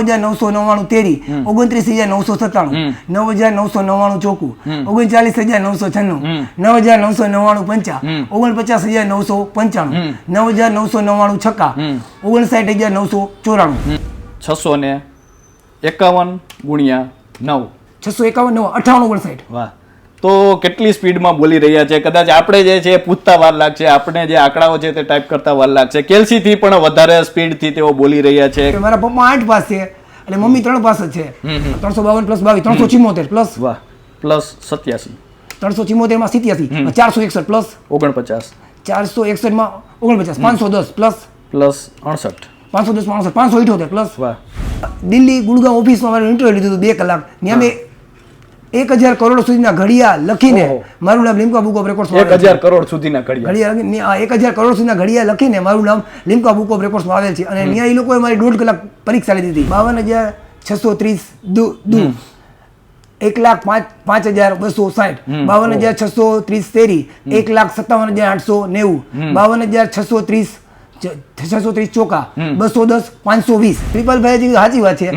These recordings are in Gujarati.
નવ હજાર નવસો નવ્વાણું તેરી ઓગણત્રીસ હજાર નવસો સત્તાણું નવ હજાર નવસો નવ્વાણું ચોખ્ખું ઓગણચાલીસ હજાર નવસો છન્નું નવ હજાર નવસો નવ્વાણું પંચા ઓગણપચાસ હજાર નવસો પંચાણું નવ હજાર નવસો નવ્વાણું છક્કા ઓગણસાઠ હજાર નવસો ચોરાણું. છસો ને એકાવન ગુણ્યા નવ. છસો એકાવન નવ અઠાવન ઓગણસાઠ. વાહ. તો કેટલી સ્પીડમાં બોલી રહ્યા છે? કદાચ આપણે જે છે પૂછતા વાર લાગશે આપણે જે આંકડાઓ છે તે ટાઈપ કરતા વાર લાગશે. કેલ્સીથી પણ વધારે સ્પીડથી તેઓ બોલી રહ્યા છે. મારા પપ્પા આઠ પાસ છે અને મમ્મી ત્રણ પાસ જ છે. ત્રણસો બાવન પ્લસ બાવીસ ત્રણસો ચિમોતેર પ્લસ વાહ પ્લસ સત્યાસી. ત્રણસો ચિમોતેરમાં સિત્યાસી ચારસો એકસઠ પ્લસ ઓગણપચાસ. ચારસો એકસઠમાં ઓગણપચાસ પાંચસો દસ પ્લસ પ્લસ અડસઠ. પાંચસો દસ પાંચસો પાંચસો ઇઠોતેર પ્લસ વાહ. દિલ્હી ગુડગાંવ ઓફિસમાં મારે ઇન્ટરવ્યુ લીધું હતું બે કલાક. ત્યાં મેં એક હજાર કરોડ સુધીના ઘડિયા લખીને મારું નામ લિમ્કા બુક ઓફ રેકોર્ડ એક હજાર કરોડ સુધીના ઘડિયા. ઘડિયા એક હજાર કરોડ સુધીના ઘડિયા લખીને મારું નામ લિમ્કા બુક ઓફ રેકોર્ડ્સમાં આવેલ છે. અને ત્યાં એ લોકોએ મારી દોઢ કલાક પરીક્ષા લીધી હતી. બાવન હજાર છસો ત્રીસ દુ દુ એક લાખ પાંચ પાંચ હજાર બસો સાઠ. બાવન હજાર છસો ત્રીસ તેરી. એક લાખ સત્તાવન હજાર આઠસો નેવું. બાવન હજાર છસો ત્રીસ છસો ત્રીસ ચોકા બસો દસ પાંચસો વીસ. ત્રિપલ ભાઈ સાચી વાત છે.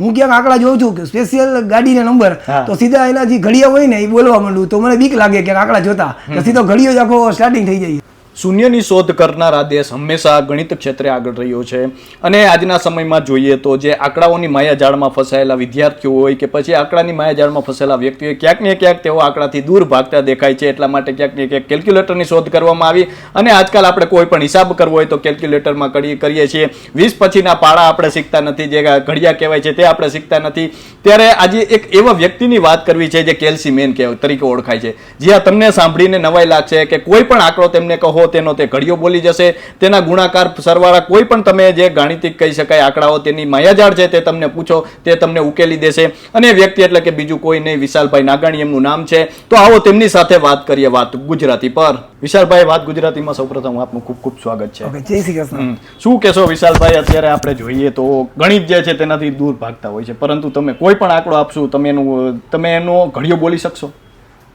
હું ક્યાંક આંકડા જોઉં છું કે સ્પેશિયલ ગાડીના નંબર તો સીધા એના જે ઘડિયા હોય ને એ બોલવા માંડું. તો મને બીક લાગે કે આંકડા જોતા. તો સીધો ઘડિયો જ આખો સ્ટાર્ટિંગ થઈ જાય. શૂન્યની શોધ કરનાર આ દેશ હંમેશા ગણિત ક્ષેત્રે આગળ રહ્યો છે. અને આજના સમયમાં જોઈએ તો જે આંકડાઓની માયાજાળમાં ફસાયેલા વિદ્યાર્થીઓ હોય કે પછી આંકડાની માયાજાળમાં ફસાયેલા વ્યક્તિઓ ક્યાંક ને ક્યાંક તેઓ આંકડાથી દૂર ભાગતા દેખાય છે. એટલા માટે ક્યાંક ને ક્યાંક કેલ્ક્યુલેટરની શોધ કરવામાં આવી. અને આજકાલ આપણે કોઈ પણ હિસાબ કરવો હોય તો કેલ્ક્યુલેટરમાં કરીએ કરીએ છીએ. વીસ પછીના પાળા આપણે શીખતા નથી, જે ઘડિયા કહેવાય છે તે આપણે શીખતા નથી. ત્યારે આજે એક એવા વ્યક્તિની વાત કરવી છે જે કેલ્સી મેન તરીકે ઓળખાય છે. જ્યાં તમને સાંભળીને નવાઈ લાગશે કે કોઈ પણ આંકડો તેમને કહો તેનો તે ઘડિયો બોલી જશે. તેના ગુણાકાર સરવાળા કોઈ પણ તમે જે ગાણિતિક કહી શકાય આંકડાઓ તેની માયાજાળ છે તે તમને પૂછો તે તમને ઉકેલી દેશે. અને વ્યક્તિ એટલે કે બીજું કોઈ નહીં વિશાલભાઈ નાગાણી એમનું નામ છે. તો આવો તેમની સાથે વાત કરીએ વાત ગુજરાતી પર. વિશાલભાઈ વાત ગુજરાતીમાં સૌપ્રથમ આપનું ખૂબ ખૂબ સ્વાગત છે. જય શ્રી કૃષ્ણ. શું કહેશો વિશાલભાઈ અત્યારે આપણે જોઈએ તો ગણિત જે છે તેનાથી દૂર ભાગતા હોય છે. પરંતુ તમે કોઈ પણ આંકડો આપશો તમે એનું તમે એનો ઘડિયો બોલી શકશો?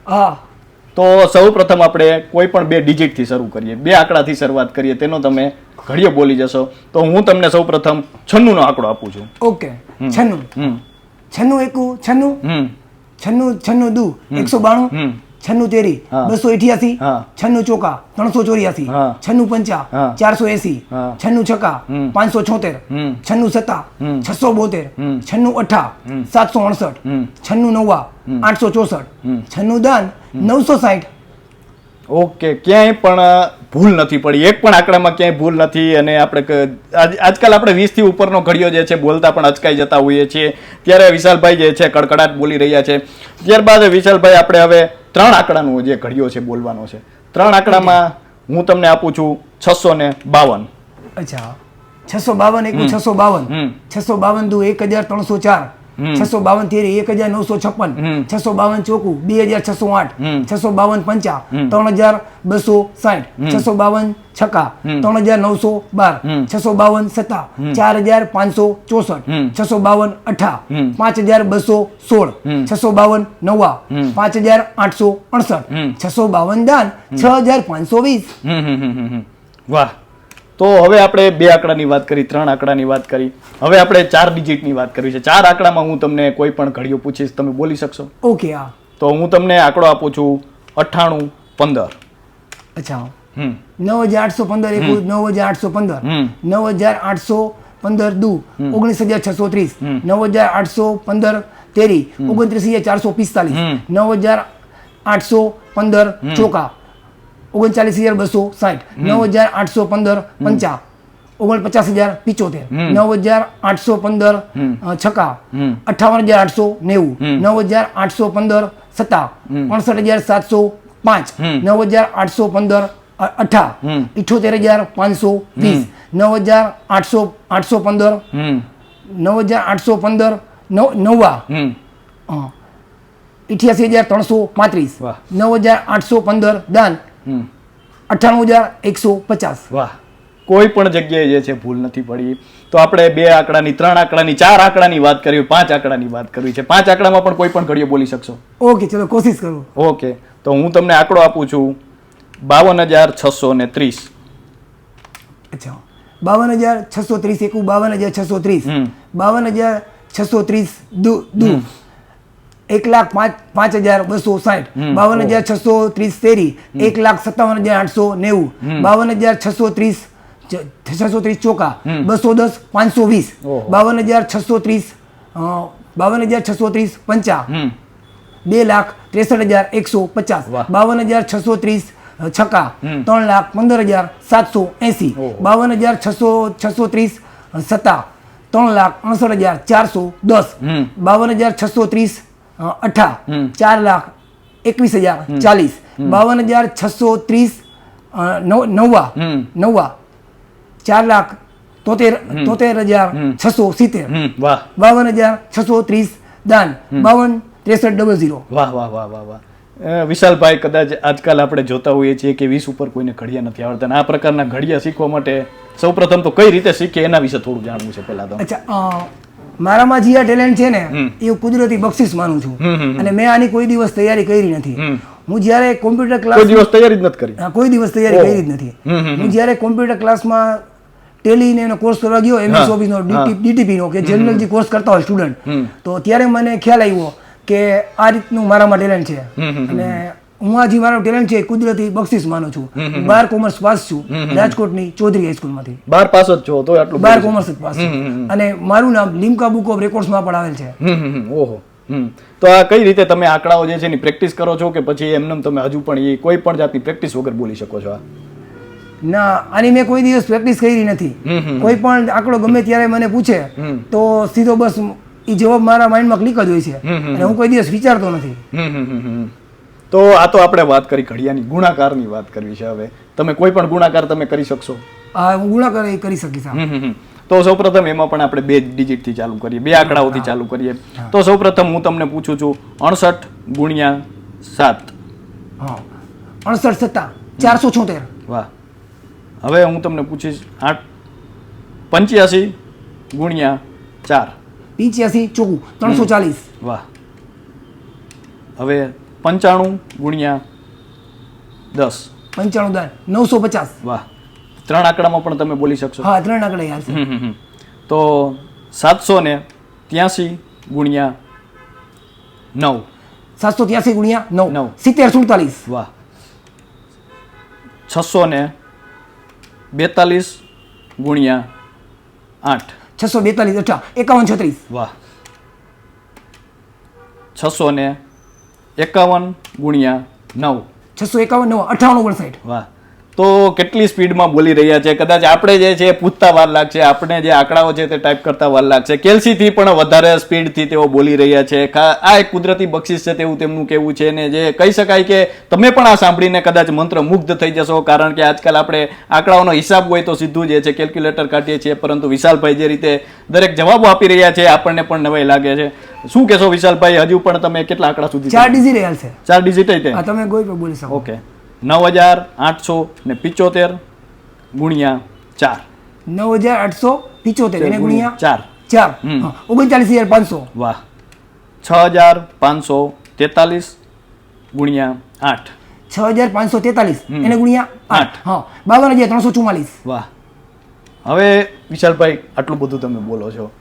હા. તો સૌ પ્રથમ આપણે કોઈ પણ બે ડિજિટથી શરૂ કરીએ. બે આંકડાથી શરૂઆત કરીએ તેનો તમે ઘડિયો બોલી જશો. તો હું તમને સૌ પ્રથમ છન્નુનો આંકડો આપું છું. ઓકે છન્નું. છન્નું એકું છન્નું? છન્નું છન્નું દુ એકસો બાણું? છન્નું તેરી બસો અઠ્યાસી છન્નું ચોકા ત્રણસો ચોર્યાસી છન્નું પંચા ચારસો એસી છન્નું છકા પાંચસો છોતેર છન્નું સત્તા છસો બોતેર છન્નું અઠા સાતસો અડસઠ છન્નું નવ્વા આઠસો ચોસઠ છન્નું દાન નવસો સાઠ ઓકે ક્યાંય પણ ભૂલ નથી પડી. એક પણ આંકડામાં ક્યાંય ભૂલ નથી અને આપણે આજકાલ આપણે વીસથી ઉપરનો ઘડિયો જે છે બોલતા પણ અચકાઈ જતા હોઈએ છીએ. ત્યારે વિશાલભાઈ જે છે કડકડાટ બોલી રહ્યા છે. ત્યારબાદ વિશાલભાઈ આપણે હવે ત્રણ આંકડાનો જે ઘડિયો છે બોલવાનો છે. ત્રણ આંકડામાં હું તમને આપું છું છસો ને બાવન. અચ્છા. છસો બાવન એક છસો બાવન. છસો બાવન દુ એક હજાર ત્રણસો ચાર. છસો બાવન તેરી એક હજાર નવસો છપ્પન. છસો બાવન ચોકું બે હજાર છસો આઠ. છસો બાવન પંચા. ત્રણ હજાર બસો સાઠ. છસો બાવન છકા ત્રણ હજાર નવસો બાર. છસો બાવન સત્તા. ચાર હજાર પાંચસો ચોસઠ. છસો બાવન અઠા. પાંચ હજાર બસો સોળ. છસો બાવન નવ્વા. પાંચ હજાર આઠસો અડસઠ. છસો બાવન દાન. છ હજાર પાંચસો વીસ. વાહ. તો હવે આપણે બે આંકડાની વાત કરી ત્રણ આંકડાની વાત કરી. હવે આપણે ચાર ડિજિટની વાત કરવી છે. ચાર આંકડામાં હું તમને કોઈ પણ ઘડીઓ પૂછીશ તમે બોલી શકશો. ઓકે હા. તો હું તમને આંકડો આપું છું અઠ્ઠાણું પંદર. અચ્છા. હમ. નવ હજાર આઠસો પંદર એક નવ હજાર આઠસો પંદર. નવ હજાર આઠસો પંદર દુ. ઓગણીસ હજાર છસો ત્રીસ. નવ હજાર આઠસો પંદર તેરી. ઓગણત્રીસ હજાર ચારસો પિસ્તાલીસ. નવ હજાર આઠસો પંદર ચોકા. ઓગણચાલીસ હજાર બસો સાઠ. નવ હજાર આઠસો પંદર પંચા. ઓગણપચાસ હજાર પિચોતેર. નવ હજાર આઠસો પંદર છકા અઠાવન હજાર આઠસો નેવું. નવ હજાર આઠસો પંદર સત્તા. અડસઠ હજાર સાતસો પાંચ. નવ હજાર આઠસો પંદર અઠા. ઇઠોતેર હજાર પાંચસો વીસ. નવ હજાર આઠસો આઠસો પંદર. નવ હજાર આઠસો પંદર નવ નવ્વા ઇઠ્યાસી હજાર ત્રણસો પાંત્રીસ. નવ હજાર આઠસો પંદર દાન અઠ્ઠાણું હજાર એકસો પચાસ. વાહ. કોઈ પણ જગ્યાએ જે છે ભૂલ નથી પડી. તો આપણે બે આંકડાની ત્રણ આંકડાની ચાર આંકડાની વાત કરવી પાંચ આંકડાની વાત કરવી છે. પાંચ આંકડામાં પણ કોઈ પણ ઘડીઓ બોલી શકશો. ઓકે ચલો કોશિશ કરું. ઓકે. તો હું તમને આંકડો આપું છું. બાવન હજાર છસો ને ત્રીસ. અચ્છા. બાવન હજાર છસો ત્રીસ એકું બાવન હજાર છસો ત્રીસ. બાવન હજાર છસો ત્રીસ દુ દુ. એક લાખ પાંચ પાંચ હજાર બસો સાઠ. બાવન હજાર છસો ત્રીસ તેરી એક લાખ સત્તાવન હજાર આઠસો નેવું. બાવન હજાર છસો ત્રીસ છસો ત્રીસ ચોકા બસો દસ પાંચસો વીસ. બાવન હજાર છસો ત્રીસ બાવન હજાર છસો ત્રીસ પંચા. બે લાખ ત્રેસઠ હજાર એકસો પચાસ. બાવન હજાર છસો ત્રીસ છક્કા. ત્રણ લાખ પંદર હજાર સાતસો એંસી. બાવન હજાર છસો છસો ત્રીસ સત્તા. ત્રણ લાખ અડસઠ હજાર ચારસો દસ. બાવન હજાર છસો ત્રીસ અઠા ચાર લાખ એકવીસ હજાર ચાલીસ. બાવન હજાર છસો ત્રીસ નવ્વા નવ્વા ચાર લાખ તોતેર તોતેર હજાર છસો સિત્તેર. બાવન હજાર છસો ત્રીસ દાન. બાવન ત્રેસઠ ડબલ ઝીરો. વાહ વાહ વાહ વાહ વાહ. વિશાલભાઈ કદાચ આજકાલ આપણે જોતા હોઈએ છીએ કે વીસ ઉપર કોઈને ઘડિયા નથી આવડતા. આ પ્રકારના ઘડિયા શીખવા માટે સૌપ્રથમ તો કઈ રીતે શીખે એના વિશે થોડું જાણવું છે પહેલા તો. અચ્છા મારામાં જે આ ટેલેન્ટ છે ને એ કુદરતી બક્ષિસ માનું છું. અને મેં આની કોઈ દિવસ તૈયારી કરી નથી. હું જ્યારે કોમ્પ્યુટર કોઈ ક્લાસ દિવસ તૈયારી જ નથી કરી. હા, કોઈ દિવસ તૈયારી કરી જ નથી. હું જ્યારે કોમ્પ્યુટર ક્લાસમાં ટેલી ને એનો કોર્સ કરવા ગયો એમએસ ઓફિસ નો ડીટીપી નો કે જનરલ જે કોર્સ કરતા હોય સ્ટુડન્ટ તો ત્યારે મને ખ્યાલ આવ્યો કે આ રીતનું મારામાં ટેલેન્ટ છે. અને હું આજે મારો ટેલેન્ટ છે કુદરતી બક્ષિસ માનું છું. બાર કોમર્સ પાસ છું. રાજકોટની ચૌધરી હાઈસ્કૂલમાંથી બાર પાસ જ છો તો આટલું બાર કોમર્સ જ પાસ અને મારું નામ લિમ્કા બુક ઓફ રેકોર્ડ્સમાં પણ આવેલ છે. ઓહો. તો આ કઈ રીતે તમે આંકડાઓ જે છે એની પ્રેક્ટિસ કરો છો કે પછી એમને તમે હજુ પણ એ કોઈ પણ જાતની પ્રેક્ટિસ વગર બોલી શકો છો આ? ના આની મેં કોઈ દિવસ પ્રેક્ટિસ કરી નથી. કોઈ પણ આંકડો ગમે ત્યારે મને પૂછે તો સીધો બસ એ જવાબ મારા માઇન્ડમાં ક્લિક જ હોય છે. અને હું કોઈ દિવસ વિચારતો નથી. તો આ તો આપણે વાત કરી ઘડિયાની ગુણાકારની વાત કરવી છે હવે. તમે કોઈ પણ ગુણાકાર તમે કરી શકશો. આ ગુણાકાર એ કરી શકીશ. હમ હમ હમ. તો સૌપ્રથમ એમાં પણ આપણે બે ડિજિટથી ચાલુ કરીએ બે આંકડાઓથી ચાલુ કરીએ. તો સૌપ્રથમ હું તમને પૂછું છું અડસઠ ગુણ્યા સાત. હા. અડસઠ સત્તા ચારસો છોતેર. વાહ. હવે હું તમને પૂછીશ આઠ પંચ્યાસી ગુણ્યા ચાર. પિચ્યાસી ચોખ્ખું ત્રણસો ચાલીસ. વાહ. હવે પંચાણું ગુણ્યા દસ. પંચાણું દાન. નવસો પચાસ. વાહ. ત્રણ આંકડામાં પણ તમે બોલી શકશો. હા ત્રણ આંકડા યાદ. તો સાતસો ને ત્યાસી ગુણ્યા નવ. સાતસો ત્યાસી ગુણ્યા નવ. નવ. સિત્તેર સુડતાલીસ. વાહ. છસો ને બેતાલીસ ગુણ્યા આઠ. છસો બેતાલીસ અઠા એકાવન છત્રીસ. વાહ. છસો ને એકાવન ગુણ્યા નવ. છસો એકાવન નવ અઠાણું ઓગણસાઠ વાહ. તો કેટલી સ્પીડમાં બોલી રહ્યા છે? કદાચ આપણે જે છે પૂછતા વાર લાગશે આપણે જે આંકડાઓ છે તે ટાઈપ કરતા વાર લાગશે. કેલ્સીથી પણ વધારે સ્પીડથી તેઓ બોલી રહ્યા છે. આ એક કુદરતી બક્ષિસ છે તેવું તેમનું કહેવું છે ને જે કહી શકાય કે તમે પણ આ સાંભળીને કદાચ મંત્ર મુગ્ધ થઈ જશો કારણ કે આજકાલ આપણે આંકડાઓનો હિસાબ હોય તો સીધું જે છે કેલ્ક્યુલેટર કાઢીએ છીએ પરંતુ વિશાલભાઈ જે રીતે દરેક જવાબો આપી રહ્યા છે આપણને પણ નવાઈ લાગે છે. શું કહેશો વિશાલભાઈ? હજુ પણ તમે કેટલા આંકડા સુધી ચાર ડિજિટ રહ્યા છે. ચાર ડિજિટ તમે કોઈ પણ બોલી શકો. ઓકે. નવ હજાર આઠસો ને પિચોતેર ગુણ્યા ચાર. નવ હજાર આઠસો પિચોતેર એને ગુણ્યા ચાર. ચાર. ઓગણચાલીસ હજાર પાંચસો. વાહ. છ હજાર પાંચસો તેતાલીસ ગુણ્યા આઠ. છ હજાર પાંચસો તેતાલીસ એને ગુણ્યા. આઠ. હા બાવન હજાર ત્રણસો ચુમ્માલીસ. વાહ. હવે વિશાલભાઈ આટલું બધું તમે બોલો છો.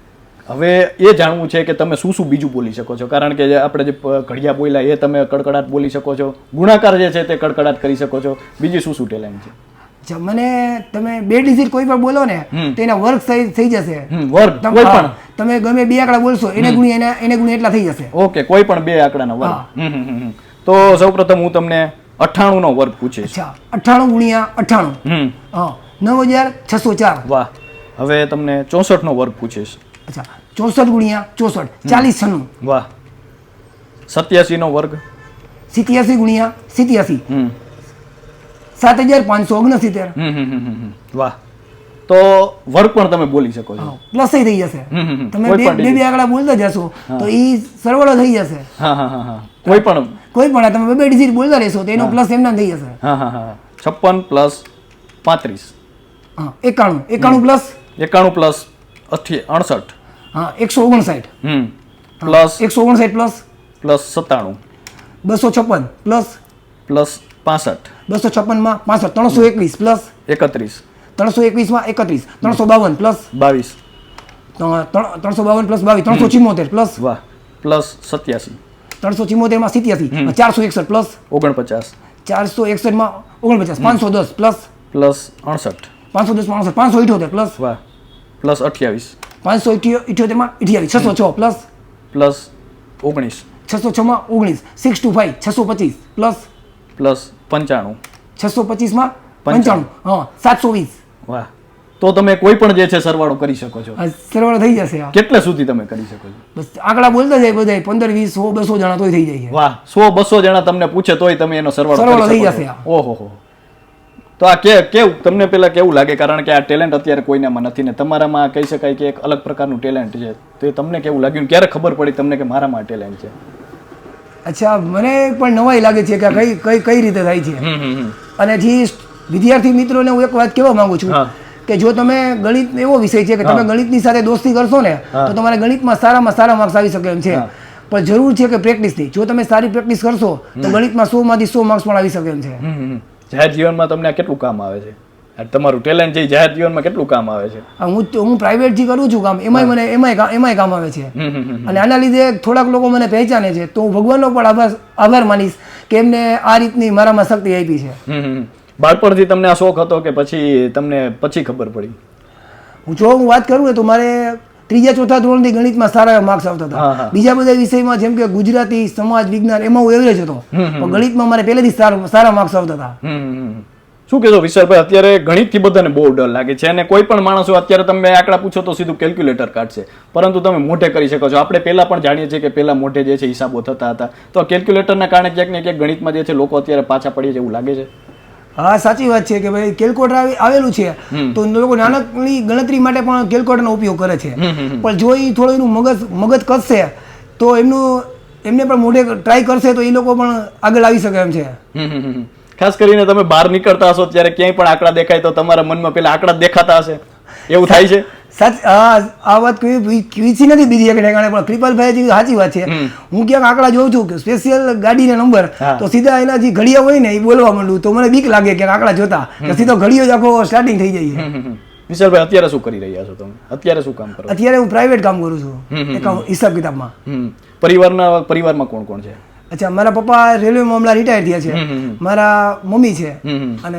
હવે એ જાણવું છે કે તમે શું શું બીજું બોલી શકો છો? કારણ કે આપણે જે ઘડિયા બોલ્યા એ તમે કડકડાટ બોલી શકો છો. ગુણાકાર જે છે તે કડકડાટ કરી શકો છો. બીજી શું શું ટેલેન્ટ છે? મને તમે બે ડિઝિટ કોઈ પણ બોલો ને. તો એના વર્ક થઈ થઈ જશે. વર્ગ કોઈ પણ. તમે ગમે બે આંકડા બોલશો એને ગુણી એના એને ગુણી એટલા થઈ જશે. ઓકે કોઈ પણ બે આંકડાના વર્ગ. તો સૌપ્રથમ હું તમને અઠાણું નો વર્ગ પૂછીશ. અચ્છા અઠ્ઠાણું ગુણ્યા અઠાણું હા નવ હજાર છસો ચાર. વાહ. હવે તમને ચોસઠ નો વર્ગ પૂછીશ. અચ્છા ચોસઠ ગુણ્યા ચોસઠ ચાલીસ છનું વાહ. સત્યાસી નો વર્ગ. સિત્યાસી ગુણ્યા સિત્યાસી. સાત હજાર પાંચસો ઓગણસિત્તેર. વાહ. તો વર્ગ પણ તમે બોલી શકો છો. પ્લસ થઈ જશે. તમે બે બે આંકડા બોલતા જશો તો એ સરવાળો થઈ જશે. કોઈ પણ કોઈ પણ તમે બે ડિજિટ બોલતા રહેશો તો એનો પ્લસ એમના થઈ જશે. છપ્પન પ્લસ પાંત્રીસ. એકાણું. એકાણું પ્લસ એકાણું પ્લસ અઠ્ઠી અડસઠ. હા એકસો ઓગણસાઠ. પ્લસ? એકસો ઓગણસાઠ પ્લસ? પ્લસ સત્તાણું. બસો છપ્પન પ્લસ? પ્લસ પાસઠ. બસો છપ્પનમાં પાસઠ ત્રણસો એકવીસ પ્લસ? એકત્રીસ. ત્રણસો એકવીસમાં એકત્રીસ ત્રણસો બાવન પ્લસ? બાવીસ. ત્રણસો બાવન પ્લસ બાવીસ ત્રણસો ચિમ્મોતેર પ્લસ? વાહ પ્લસ સત્યાસી. ત્રણસો ચિમોતેરમાં સિત્યાસી ચારસો એકસઠ પ્લસ? ઓગણપચાસ. ચારસો એકસઠમાં ઓગણપચાસ પાંચસો દસ પ્લસ? પ્લસ અડસઠ. પાંચસો દસ પાંચસો પાંચસો ઇઠોતેર પ્લસ? વાહ પ્લસ અઠ્યાવીસ. પાંચસો ઇઠ્યોતેરમાં ઇઠ્યાવીસ છસો છ પ્લસ? પ્લસ ઓગણીસ. છસો છમાં ઓગણીસ સિક્સ ટુ ફાઈવ છસો પચીસ પ્લસ? પ્લસ પંચાણું. છસો પચીસમાં પંચાણું. હા સાતસો વીસ. વાહ. તો તમે કોઈ પણ જે છે સરવાળો કરી શકો છો. સરવાળો થઈ જશે કેટલા સુધી તમે કરી શકો છો? બસ આંકડા બોલતા જાય બધા પંદર વીસ સો બસો જણા તોય થઈ જાય. વાહ. સો બસો જણા તમને પૂછે તોય તમે એનો સરવાળો સરવાળો થઈ જશે ઓહો હો. તો આ કે કેવું? તમને પેલા કેવું લાગે? કારણ કે આ ટેલેન્ટ અત્યારે કોઈનામાં નથી ને તમારામાં કહી શકાય કે એક અલગ પ્રકારનું ટેલેન્ટ છે. તો એ તમને કેવું લાગ્યું ક્યારે ખબર પડી તમને કે મારામાં ટેલેન્ટ છે? અચ્છા મને પણ નવાઈ લાગે છે કે કઈ કઈ કઈ રીતે થાય છે. અને જે વિદ્યાર્થી મિત્રોને હું એક વાત કહેવા માંગુ છું કે જો તમે ગણિત એવો વિષય છે કે તમે ગણિતની સાથે દોસ્તી કરશો ને તો તમારે ગણિતમાં સારામાં સારા માર્ક્સ આવી શકે એમ છે. પણ જરૂર છે કે પ્રેક્ટિસની જો તમે સારી પ્રેક્ટિસ કરશો તો ગણિતમાં સો માંથી સો માર્ક્સ પણ આવી શકે એમ છે. જાહેર જીવનમાં તમને આ કેટલું કામ આવે છે? તમારું ટેલેન્ટ છે એ જાહેર જીવનમાં કેટલું કામ આવે છે? હું હું પ્રાઇવેટથી કરું છું કામ. એમાંય મને એમાંય એમાંય કામ આવે છે. અને આના લીધે થોડાક લોકો મને પહેચાને છે. તો હું ભગવાનનો પણ આભાર આભાર માનીશ કે એમને આ રીતની મારામાં શક્તિ આપી છે. બાળપણથી તમને આ શોખ હતો કે પછી તમને પછી ખબર પડી? હું જો હું વાત કરું ને તો મારે ત્રીજા ચોથા ધોરણથી ગણિતમાં સારા માર્ક્સ આવતા. હતા. બીજા બધા વિષયમાં જેમ કે ગુજરાતી સમાજ વિજ્ઞાન એમાં હું એવરેજ હતો. પણ ગણિતમાં મારે પહેલેથી સારા સારા માર્ક્સ આવતા હતા. શું કહેશો વિશાલભાઈ અત્યારે ગણિતથી બધાને બહુ ડર લાગે છે અને કોઈ પણ માણસો અત્યારે તમે આંકડા પૂછો તો સીધું કેલ્ક્યુલેટર કાઢશે. પરંતુ તમે મોઢે કરી શકો છો. આપણે પહેલા પણ જાણીએ છીએ કે પહેલા મોઢે જે છે હિસાબો થતા હતા. તો કેલ્ક્યુલેટરના કારણે ક્યાંક ને ક્યાંક ગણિતમાં જે છે લોકો અત્યારે પાછા પડીએ છે એવું લાગે છે? હા સાચી વાત છે કે ભાઈ કેલકોટ આવેલું છે. તો લોકો નાનકડી ગણતરી માટે પણ કેલકોટનો ઉપયોગ કરે છે. પણ જો એ થોડું એનું મગજ મગજ કસશે તો એમનું એમને પણ મોઢે ટ્રાય કરશે તો એ લોકો પણ આગળ આવી શકે એમ છે. ખાસ કરીને તમે બહાર નીકળતા હશો ત્યારે ક્યાંય પણ આંકડા દેખાય તો તમારા મનમાં પેલા આંકડા દેખાતા હશે. એવું થાય છે? સાચ આ વાત કોઈ નથી બીજી એક ઠેકાણે પણ કૃપાલભાઈ જેવી સાચી વાત છે. હું ક્યાંક આંકડા જોઉં છું કે સ્પેશિયલ ગાડીના નંબર તો સીધા એના જે ઘડિયા હોય ને એ બોલવા માંડું તો મને બીક લાગે કે આંકડા જોતા કે સીધો ઘડિયો જ આખો સ્ટાર્ટિંગ થઈ જાય. વિશાલભાઈ અત્યારે શું કરી રહ્યા છો તમે? અત્યારે શું કામ કરો? અત્યારે હું પ્રાઇવેટ કામ કરું છું એક હિસાબ કિતાબમાં. પરિવારના પરિવારમાં કોણ કોણ છે? અચ્છા મારા પપ્પા રેલવે હમણાં રિટાયર થયા છે. મારા મમ્મી છે. અને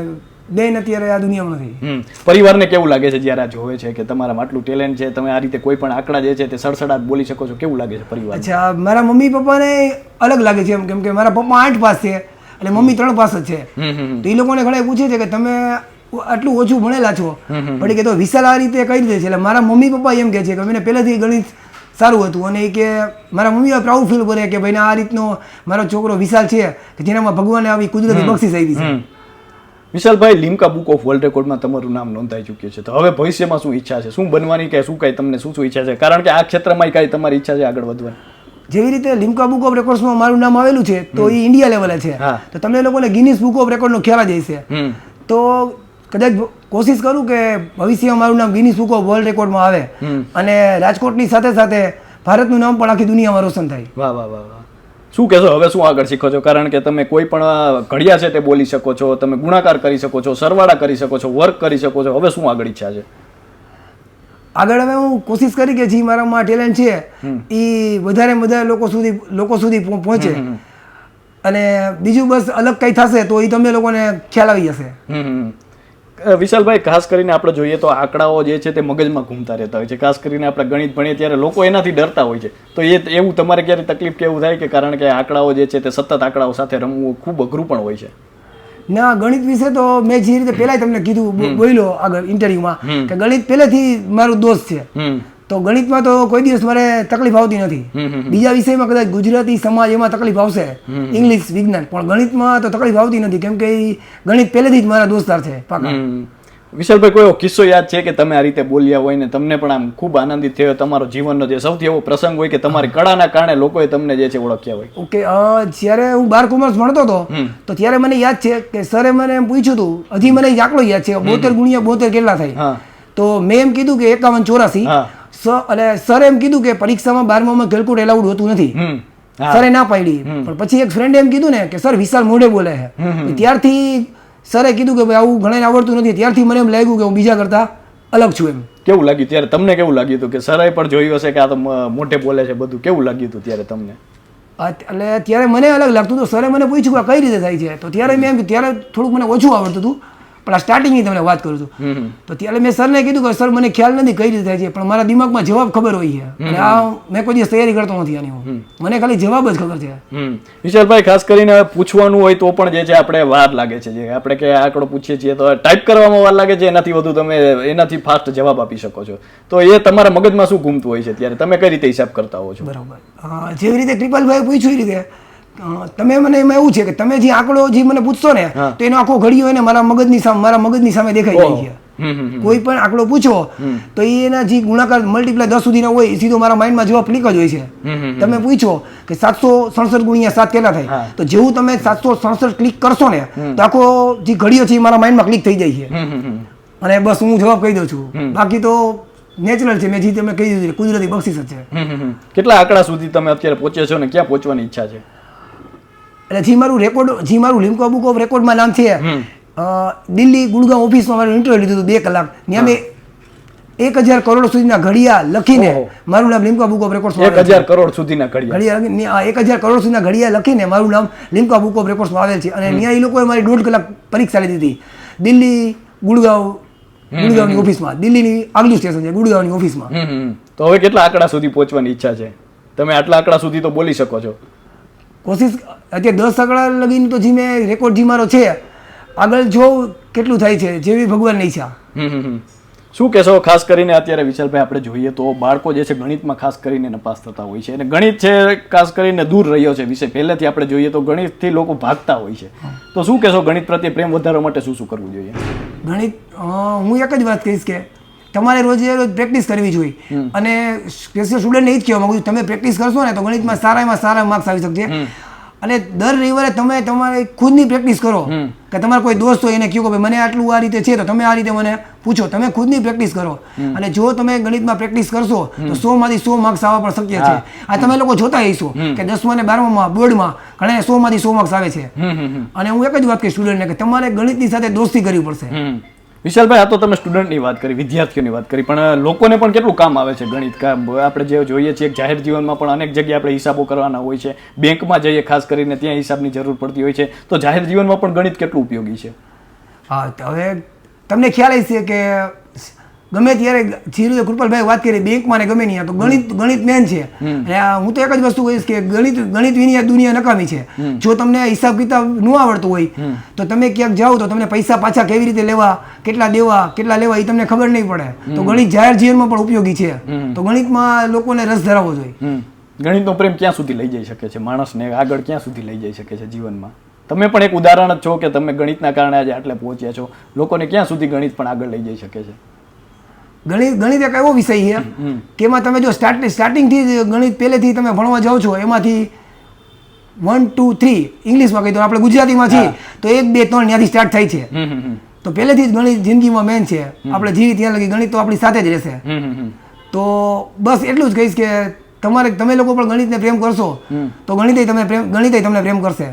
બેન અત્યારે આ દુનિયામાં નથી. પરિવારને કેવું લાગે છે જ્યારે આ જોવે છે કે તમારામાં આટલું ટેલેન્ટ છે તમે આ રીતે કોઈ પણ આંકડા જે છે તે સડસડાટ બોલી શકો છો? કેવું લાગે છે પરિવાર અચ્છા મારા મમ્મી પપ્પાને અલગ લાગે છે એમ કેમ કે મારા પપ્પા આઠ પાસ છે અને મમ્મી ત્રણ પાસ જ છે. તો એ લોકોને ઘણા પૂછે છે કે તમે આટલું ઓછું ભણેલા છો. પણ કે તો વિશાલ આ રીતે કઈ રીતે છે. એટલે મારા મમ્મી પપ્પા એમ કે છે કે મને પહેલેથી ગણિત સારું હતું અને એ કે મારા મમ્મી પ્રાઉડ ફીલ કરે કે ભાઈ આ રીતનો મારો છોકરો વિશાલ છે કે જેનામાં ભગવાને આવી કુદરતી બક્ષિસ આવી છે. વિશાલભાઈ લિમ્કા બુક ઓફ વર્લ્ડ રેકોર્ડમાં તમારું નામ નોંધાઈ ચૂક્યું છે. તો હવે ભવિષ્યમાં શું ઈચ્છા છે? શું બનવાની કે શું કાંઈ તમને શું શું ઈચ્છા છે? કારણ કે આ ક્ષેત્રમાં કાંઈ તમારી ઈચ્છા છે આગળ વધવાની? જેવી રીતે લિમ્કા બુક ઓફ રેકોર્ડ્સમાં મારું નામ આવેલું છે તો એ ઇન્ડિયા લેવલે છે. તો તમને લોકોને ગિનિસ બુક ઓફ રેકોર્ડનો ખ્યાલ જ હશે. તો કદાચ કોશિશ કરું કે ભવિષ્યમાં મારું નામ ગિનિસ બુક ઓફ વર્લ્ડ રેકોર્ડમાં આવે અને રાજકોટની સાથે સાથે ભારતનું નામ પણ આખી દુનિયામાં રોશન થાય. વાહ વાહ વાહ. શું કહેશો? હવે શું આગળ શીખો છો? કારણ કે તમે કોઈ પણ ઘડિયા છે તે બોલી શકો છો તમે ગુણાકાર કરી શકો છો સરવાળા કરી શકો છો વર્ક કરી શકો છો. હવે શું આગળ ઈચ્છા છે? આગળ હવે હું કોશિશ કરી કે જે મારામાં ટેલેન્ટ છે એ વધારે વધારે લોકો સુધી લોકો સુધી પહોંચે. અને બીજું બસ અલગ કંઈ થશે તો એ તમને લોકોને ખ્યાલ આવી જશે. હમ. વિશાલભાઈ ખાસ કરીને આપણે જોઈએ તો આંકડાઓ જે છે તે મગજમાં ઘૂમતા રહેતા હોય છે. ખાસ કરીને આપણે ગણિત ભણીએ ત્યારે લોકો એનાથી ડરતા હોય છે. તો એ એવું તમારે ક્યારે તકલીફ કે એવું થાય કે કારણ કે આંકડાઓ જે છે તે સતત આંકડાઓ સાથે રમવું ખૂબ અઘરું પણ હોય છે? ના ગણિત વિશે તો મેં જે રીતે પહેલાં તમને કીધું બોલ્યો આગળ ઇન્ટરવ્યુમાં કે ગણિત પહેલેથી મારું દોસ્ત છે. તો ગણિતમાં તો કોઈ દિવસ મારે તકલીફ આવતી નથી. બીજા વિષયમાં કદાચ ગુજરાતી સમાજ એમાં તકલીફ આવશે. ઇંગ્લિશ વિજ્ઞાન. પણ ગણિતમાં તો તકલીફ આવતી નથી કેમ કે ગણિત પહેલેથી જ મારા દોસ્તાર છે પાકા. વિશાલભાઈ કોઈ એવો કિસ્સો યાદ છે કે તમે આ રીતે બોલ્યા હોય ને તમને પણ આમ ખૂબ આનંદિત થયો તમારો જીવનનો જે સૌથી એવો પ્રસંગ હોય કે તમારી કળાના કારણે લોકોએ તમને જે છે ઓળખ્યા હોય? ઓકે જ્યારે હું બાર કોમર્સ ભણતો હતો તો ત્યારે મને યાદ છે કે સરે મને એમ પૂછ્યું હતું હજી મને આંકડો યાદ છે બોતેર ગુણ્યા બોતેર કેટલા થાય? હા. તો મેં એમ કીધું કે એકાવન ચોરાસી. અને સર એમ કીધું કે પરીક્ષામાં બારમામાં કેલ્ક્યુલેટ એલાઉડ હોતું નથી. સરે ના પાડી. પણ પછી એક ફ્રેન્ડ એમ કીધું ને કે સર વિશાલ મોઢે બોલે છે. ત્યારથી સરે કીધું કે ભાઈ આવું ઘણા આવડતું નથી. ત્યારથી મને એમ લાગ્યું કે હું બીજા કરતા અલગ છું એમ. કેવું લાગ્યું? ત્યારે તમને કેવું લાગ્યું હતું કે સરાય પણ જોયું હશે કે આ તો મોઢે બોલે છે બધું. કેવું લાગ્યું હતું ત્યારે તમને? એટલે ત્યારે મને અલગ લાગતું હતું. સરે મને પૂછ્યું કે કઈ રીતે થાય છે? તો ત્યારે મેં એમ ત્યારે થોડુંક મને ઓછું આવડતું હતું. પણ આ સ્ટાર્ટિંગની તમને વાત કરું છું. તો ત્યારે મેં સરને કીધું કે સર મને ખ્યાલ નથી કઈ રીતે થાય છે પણ મારા દિમાગમાં જવાબ ખબર હોય છે. અને આ મેં કોઈ દિવસ તૈયારી કરતો નથી આની હું. મને ખાલી જવાબ જ ખબર છે. વિશાલભાઈ ખાસ કરીને પૂછવાનું હોય તો પણ જે છે આપણે વાર લાગે છે. જે આપણે કે આંકડો પૂછીએ છીએ તો ટાઈપ કરવામાં વાર લાગે છે એનાથી વધુ તમે એનાથી ફાસ્ટ જવાબ આપી શકો છો. તો એ તમારા મગજમાં શું ઘૂમતું હોય છે? ત્યારે તમે કઈ રીતે હિસાબ કરતા હો છો? બરાબર. જેવી રીતે કૃપાલભાઈ પૂછ્યું એ રીતે તમે મને એમાં એવું છે કે તમે જે આંકડો જે મને પૂછશો ને તો એનો આખો ઘડિયો એને મારા મગજની સામે મારા મગજની સામે દેખાઈ જાય છે. કોઈ પણ આંકડો પૂછો તો એના જે ગુણાકાર મલ્ટીપ્લાય દસ સુધીના હોય એ સીધો મારા માઇન્ડમાં જવાબ ક્લિક જ હોય છે. તમે પૂછો કે સાતસો સડસઠ ગુણ્યા સાત કેટલા થાય? તો જેવું તમે સાતસો સડસઠ ક્લિક કરશો ને તો આખો જે ઘડિયો છે એ મારા માઇન્ડમાં ક્લિક થઈ જાય છે. અને બસ હું જવાબ કહી દઉં છું. બાકી તો નેચરલ છે. મેં જે તમે કહી દીધું કુદરતી બક્ષિસ જ છે. કેટલા આંકડા સુધી તમે અત્યારે પહોંચ્યા છો ને ક્યાં પહોંચવાની ઈચ્છા છે? એટલે જે મારું રેકોર્ડ જે મારું લિમ્કો બુક ઓફ રેકોર્ડમાં નામ છે. દિલ્હી ગુડગાંવ ઓફિસમાં મારું ઇન્ટરવ્યુ લીધું હતું બે કલાક. ત્યાં મેં એક હજાર કરોડ સુધીના ઘડિયા લખીને મારું નામ લિમ્કા બુક ઓફ એક હજાર કરોડ સુધીના ઘડિયા. ઘડિયા એક હજાર કરોડ સુધીના ઘડિયા લખીને મારું નામ લિમ્કા બુક ઓફ રેકોર્ડ્સમાં આવેલ છે. અને ત્યાં એ લોકોએ મારી દોઢ કલાક પરીક્ષા લીધી હતી. દિલ્હી ગુડગાંવ ગુડગાંવની ઓફિસમાં દિલ્હીની આગલું સ્ટેશન છે ગુડગાંવની ઓફિસમાં. તો હવે કેટલા આંકડા સુધી પહોંચવાની ઈચ્છા છે? તમે આટલા આંકડા સુધી તો બોલી શકો છો. કોશિશ અત્યારે દસ આંકડા લગીને તો જીમે મેં રેકોર્ડ જે મારો છે. આગળ જો કેટલું થાય છે જેવી ભગવાનની ઈચ્છા. શું કહેશો? ખાસ કરીને અત્યારે વિશાલભાઈ આપણે જોઈએ તો બાળકો જે છે ગણિતમાં ખાસ કરીને નપાસ થતા હોય છે. અને ગણિત છે ખાસ કરીને દૂર રહ્યો છે વિષય. પહેલેથી આપણે જોઈએ તો ગણિતથી લોકો ભાગતા હોય છે. તો શું કહેશો ગણિત પ્રત્યે પ્રેમ વધારવા માટે શું શું કરવું જોઈએ? ગણિત હું એક જ વાત કહીશ કે તમારે રોજે રોજ પ્રેક્ટિસ કરવી જોઈએ. અને સ્પેશિયલ સ્ટુડન્ટને એ જ કહેવા માગું છું તમે પ્રેક્ટિસ કરશો ને તો ગણિતમાં સારામાં સારા માર્ક્સ આવી શકશે. અને દર રવિવારે તમે તમારે ખુદની પ્રેક્ટિસ કરો. કે તમારો કોઈ દોસ્ત હોય એને કહ્યું કે મને આટલું આ રીતે છે તો તમે આ રીતે મને પૂછો. તમે ખુદની પ્રેક્ટિસ કરો. અને જો તમે ગણિતમાં પ્રેક્ટિસ કરશો તો સો માંથી સો માર્ક્સ આવવા પણ શક્ય છે. આ તમે લોકો જોતા હશો કે દસમા ને બારમામાં બોર્ડમાં ઘણા સો માંથી સો માર્ક્સ આવે છે. અને હું એક જ વાત કહીશ સ્ટુડન્ટને કે તમારે ગણિતની સાથે દોસ્તી કરવી પડશે. વિશાલભાઈ, આ તો તમે સ્ટુડન્ટની વાત કરી, વિદ્યાર્થીઓની વાત કરી, પણ લોકોને પણ કેટલું કામ આવે છે ગણિત કામ આપણે જે જોઈએ છીએ જાહેર જીવનમાં પણ અનેક જગ્યાએ આપણે હિસાબો કરવાના હોય છે, બેંકમાં જઈએ ખાસ કરીને ત્યાં હિસાબની જરૂર પડતી હોય છે, તો જાહેર જીવનમાં પણ ગણિત કેટલું ઉપયોગી છે? હા હવે તમને ખ્યાલ છે કે ગમે ત્યારે ધીરુએ કૃપાલભાઈ વાત કરી બેંકમાં ને ગમે નહીં તો ગણિત ગણિત મેન છે. અને હું તો એક જ વસ્તુ કહીશ કે ગણિત ગણિત વિની દુનિયા નકામી છે. જો તમને હિસાબ કિતાબ ન આવડતું હોય તો તમે ક્યાંક જાઓ તો તમને પૈસા પાછા કેવી રીતે લેવા કેટલા દેવા કેટલા લેવા એ તમને ખબર નહીં પડે. તો ગણિત જાહેર જીવનમાં પણ ઉપયોગી છે. તો ગણિતમાં લોકોને રસ ધરાવવો જોઈએ. ગણિતનો પ્રેમ ક્યાં સુધી લઈ જઈ શકે છે? માણસને આગળ ક્યાં સુધી લઈ જઈ શકે છે જીવનમાં? તમે પણ એક ઉદાહરણ જ છો કે તમે ગણિતના કારણે આજે આટલે પહોંચ્યા છો. લોકોને ક્યાં સુધી ગણિત પણ આગળ લઈ જઈ શકે છે? ગણિત ગણિત એક એવો વિષય છે કે એમાં તમે જો સ્ટાર્ટ સ્ટાર્ટિંગથી જ ગણિત પહેલેથી તમે ભણવા જાઓ છો એમાંથી વન ટુ થ્રી ઇંગ્લિશમાં કહી દો આપણે ગુજરાતીમાં છીએ તો એક બે ત્રણ ત્યાંથી સ્ટાર્ટ થાય છે. તો પહેલેથી જ ગણિત જિંદગીમાં મેન છે. આપણે જીવી ત્યાં લગી ગણિત તો આપણી સાથે જ રહેશે. તો બસ એટલું જ કહીશ કે તમારે તમે લોકો પણ ગણિતને પ્રેમ કરશો તો ગણિતે તમે પ્રેમ ગણિતે તમને પ્રેમ કરશે.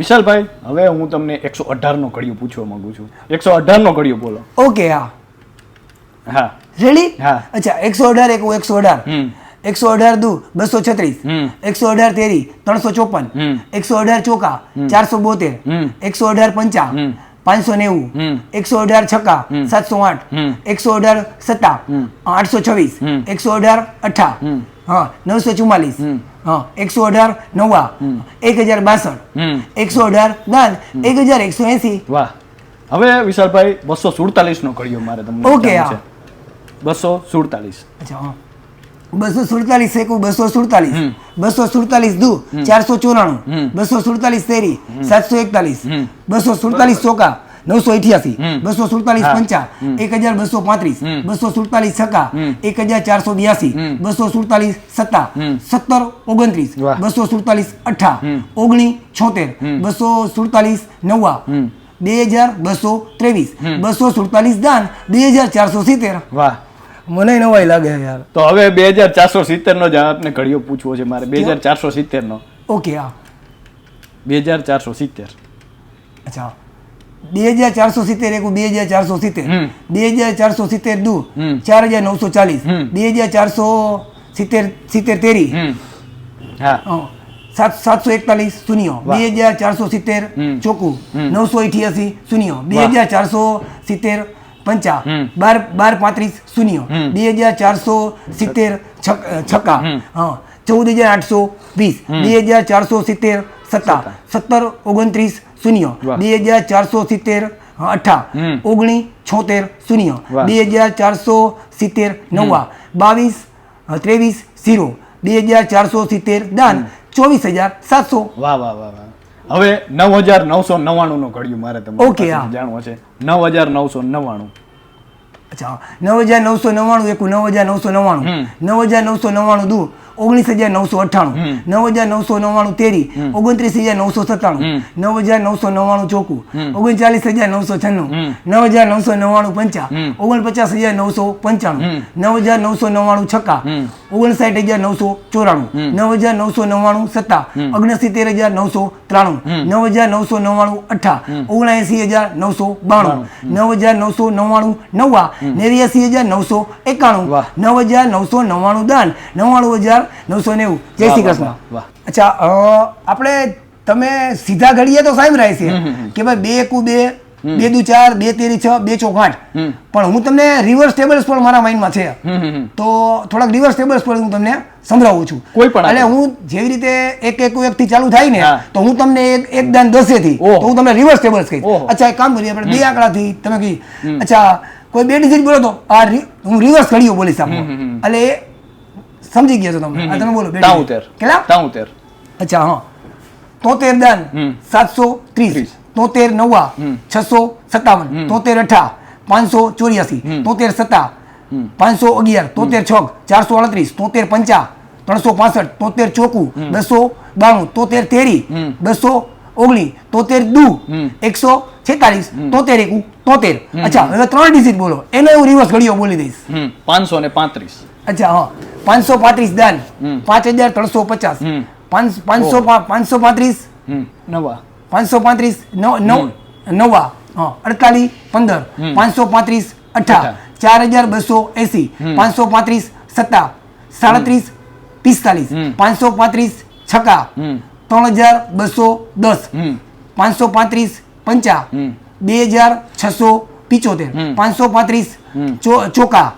વિશાલભાઈ હવે હું તમને એકસો અઢાર નો ઘડિયો પૂછવા માંગુ છું. એકસો અઢાર નો ઘડિયો બોલો. ઓકે હા. હા રેડી અચ્છા એકસો અઢાર એક એકસો અઢાર એકસો અઢાર દુ બસો છત્રીસ એકસો અઢાર તેરી ત્રણસો ચોપન એકસો અઢાર ચોકા ચારસો બોતેર એકસો અઢાર પંચા પાંચસો નેવું એકસો અઢાર છક્કા સાતસો આઠ એકસો અઢાર સત્તા આઠસો છવ્વીસ એકસો અઢાર અઠા હા નવસો ચુમ્માલીસ હા એકસો અઢાર નવ્વા એક હજાર બાસઠ એકસો અઢાર દાન એક હજાર એકસો એસી વાહ હવે વિશાલભાઈ બસો સુડતાલીસ નો કર્યો મારે તમને ઓકે, છે બસો સુડતાલીસ બસો સુડતાલીસ એકુ બસો સુડતાલીસ બસો સુડતાલીસ દુ ચારસો ચોરાણું બસો સુડતાલીસ તેરી સાતસો એકતાલીસ બસો સુડતાલીસ ચોકા નવસો અઠ્યાસી બસો સુડતાલીસ પંચા એક હજાર બસો પાંત્રીસ બસો સુડતાલીસ છકા એક હજાર ચારસો બ્યાસી બસો સુડતાલીસ સત્તા સત્તર ઓગણત્રીસ બસો સુડતાલીસ અઠા ઓગણી છોતેર બસો સુડતાલીસ નવ્વા બે હજાર બસો ત્રેવીસ બસો સુડતાલીસ દાન બે હજાર ચારસો સિત્તેર વાહ મને નવાઈ લાગે યાર. તો હવે બે હજાર ચારસો સિત્તેર નો જ આપને ઘડીઓ પૂછવો છે મારે. બે હજાર ચારસો સિત્તેર નો ઓકે હા. બે હજાર ચારસો સિત્તેર. અચ્છા. બે હજાર ચારસો સિત્તેર એક બે હજાર ચારસો સિત્તેર. બે હજાર ચારસો સિત્તેર દુ ચાર હજાર નવસો ચાલીસ. બે હજાર ચારસો સિત્તેર સિત્તેર તેરી. હા. સાત સાતસો એકતાલીસ શૂન્ય. બે હજાર ચારસો સિત્તેર ચોકુ. ચોખ્ખું નવસો અઠ્યાસી શૂન્ય. બે હજાર ચારસો સિત્તેર પંચા બાર બાર પાંત્રીસ શૂન્ય બે હજાર ચારસો સિત્તેર છક્કા. હા ચૌદ હજાર આઠસો વીસ બે હજાર ચારસો સિત્તેર સત્તા સત્તર ઓગણત્રીસ શૂન્ય બે હજાર ચારસો સિત્તેર અઠા. ઓગણી ઓગણીસ છોતેર શૂન્ય. બે હજાર ચારસો સિત્તેર નવ્વા. બાવીસ ત્રેવીસ ઝીરો. બે હજાર ચારસો સિત્તેર દાન. ચોવીસ હજાર સાતસો. વાહ વાહ વાહ. હવે નવ હજાર નવસો નવ્વાણું નું ઘડ્યું મારે તમને ઓકે હા. જાણવું છે નવ હજાર નવસો નવ્વાણું અચ્છા નવ હજાર નવસો નવ્વાણું એકું નવ હજાર નવસો નવ્વાણું નવ હજાર નવસો નવ્વાણું દુ ઓગણીસ હજાર નવસો અઠ્ઠાણું નવ હજાર નવસો નવ્વાણું તેરી ઓગણત્રીસ હજાર નવસો સત્તાણું નવ હજાર નવસો નવ્વાણું ચોખ્ખું ઓગણચાલીસ હજાર નવસો છન્નું નવ હજાર નવસો નવ્વાણું પંચા ઓગણપચાસ હજાર નવસો પંચાણું નવ હજાર નવસો નવ્વાણું છક્કા ઓગણસાઠ હજાર નવસો ચોરાણું નવ હજાર નવસો નવ્વાણું સત્તા. ઓગણસિત્તેર હજાર નવસો ત્રાણું નવ હજાર નવસો નવ્વાણું અઠ્ઠા ઓગણએસી હજાર નવસો બાણું નવ હજાર નવસો નવ્વાણું નવ્વા નેવ્યાસી હજાર નવસો એકાણું નવ હજાર નવસો નવ્વાણું દાન નવ્વાણું હજાર નવસો નેવું. જય શ્રી કૃષ્ણ. અચ્છા આપણે તમે સીધા ઘડીએ તો સાહેબ રહે છે. કે ભાઈ બે એકુ બે બે દુ ચાર બે તેરી છ બે ચોક આઠ. પણ હું તમને રિવર્સ ટેબલ પણ મારા માઇન્ડમાં છે. તો થોડાક રિવર્સ ટેબલ પર હું તમને સંભળાવું છું. કોઈ પણ એટલે હું જેવી રીતે એક એક એક થી ચાલુ થાય ને તો હું તમને એક એક દાન દસે થી તો હું તમને રિવર્સ ટેબલ કહીશ. અચ્છા એક કામ કરીએ આપણે બે આંકડા થી તમે કહી. અચ્છા કોઈ બે ડિઝિટ બોલો તો આ હું રિવર્સ ઘડીઓ બોલીશ આપણે. એટલે સમજી ગયા છો તમે આ તમે બોલો બે તાઉતેર digit. કેટલા તાઉતેર અચ્છા હા તોતેર દાન હમ. સાતસો ત્રીસ ત્રીસ. તોતેર નવ્વા હમ. છસો સત્તાવન હમ. તોતેર અઠા પાંચસો ચોર્યાસી હમ. તોતેર સત્તા હમ. પાંચસો અગિયાર તોતેર છ ચારસો અડત્રીસ તોતેર પંચા ત્રણસો પાસઠ તોતેર ચોકું બસો બાણું તોતેર તેરી હમ. બસો ઓગણીસ તોતેર દુ હમ. એકસો છેતાલીસ તોતેર એકુ તોતેર. અચ્છા હવે ત્રણ ડિજિટ બોલો. એનો એવું રિવર્સ ઘડીઓ બોલી દઈશ. પાંચસો ને પાંત્રીસ. અચ્છા હા. પાંચસો પાંત્રીસ દાન. પાંચ હજાર ત્રણસો પચાસ. પાંચસો પાંચસો પાંત્રીસ. નવા. પાંચસો પાંત્રીસ નવ નવ નવા. હા અડતાલીસ પંદર. પાંચસો પાંત્રીસ અઠા. અઠા. ચાર હજાર બસો એસી. પાંચસો પાંત્રીસ સત્તા. સાડત્રીસ પિસ્તાલીસ. પાંચસો પાંત્રીસ છકા ત્રણ હજાર બસો દસ. હમ. પાંચસો પાંત્રીસ પંચા બે હજાર છસો પિચોતેર પાંચસો પાંત્રીસ ચોકા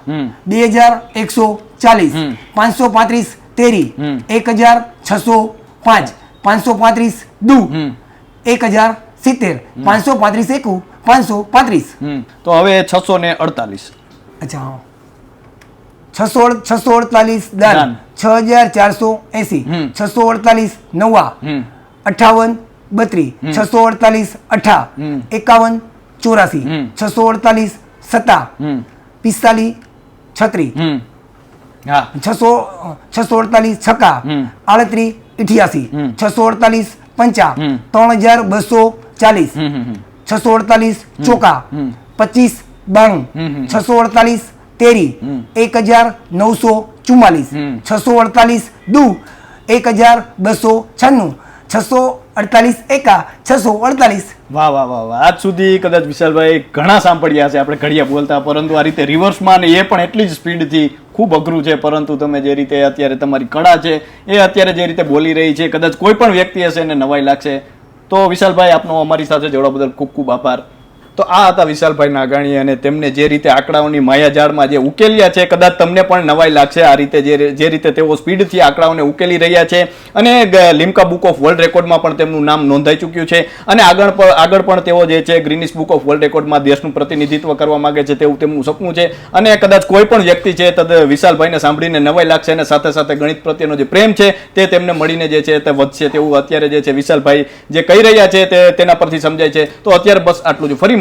બે હજાર એકસો ચાલીસ પાંચસો પાંત્રીસ તેરી એક હજાર છસો પાંચ પાંચસો પાંત્રીસ દુ એક હજાર સિત્તેર પાંચસો પાંત્રીસ એકુ પાંચસો પાંત્રીસ. તો હવે છસો ને અડતાલીસ. અચ્છા હા. છસો છસો અડતાલીસ દાન. છ હજાર ચારસો એસી છસો અડતાલીસ નવા અઠાવન બત્રીસ છસો અડતાલીસ અઠા એકાવન ચોરાસી છસો અડતાલીસ સત્તા પિસ્તાલીસ છત્રીસ. હા. છસો છસો અડતાલીસ છકા. આડત્રીસ ઇઠ્યાસી. છસો અડતાલીસ પંચા. ત્રણ હજાર બસો ચાલીસ. છસો અડતાલીસ ચોકા. પચીસ બાણું. છસો અડતાલીસ તેરી. એક હજાર નવસો ચુમ્માલીસ. છસો અડતાલીસ દુ. એક હજાર બસો છન્નું. છસો અડતાલીસ એકા છસો અડતાલીસ. વાહ વાહ વાહ વાહ. આજ સુધી કદાચ વિશાલભાઈ ઘણા સાંભળ્યા છે આપણે ઘડિયા બોલતા, પરંતુ આ રીતે રિવર્સમાં એ પણ એટલી જ સ્પીડથી ખૂબ અઘરું છે, પરંતુ તમે જે રીતે અત્યારે તમારી કળા છે, એ અત્યારે જે રીતે બોલી રહી છે, કદાચ કોઈ પણ વ્યક્તિ હશે એને નવાઈ લાગશે. તો વિશાલભાઈ, આપનો અમારી સાથે જોડવા બદલ ખૂબ ખૂબ આભાર. તો આ હતા વિશાલભાઈ નાગાણી અને તેમને જે રીતે આંકડાઓની માયાજાળમાં જે ઉકેલ્યા છે, કદાચ તમને પણ નવાઈ લાગશે. આ રીતે જે રીતે તેઓ સ્પીડથી આંકડાઓને ઉકેલી રહ્યા છે અને લિમ્કા બુક ઓફ વર્લ્ડ રેકોર્ડમાં પણ તેમનું નામ નોંધાઈ ચૂક્યું છે અને આગળ પણ આગળ પણ તેઓ જે છે, ગ્રીનિસ બુક ઓફ વર્લ્ડ રેકોર્ડમાં દેશનું પ્રતિનિધિત્વ કરવા માગે છે તેવું તેમનું સપનું છે અને કદાચ કોઈ પણ વ્યક્તિ છે, તદ વિશાલભાઈને સાંભળીને નવાઈ લાગશે અને સાથે સાથે ગણિત પ્રત્યેનો જે પ્રેમ છે તે તેમને મળીને જે છે તે વધશે તેવું અત્યારે જે છે વિશાલભાઈ જે કહી રહ્યા છે તે તેના પરથી સમજાય છે. તો અત્યારે બસ આટલું જ. ફરી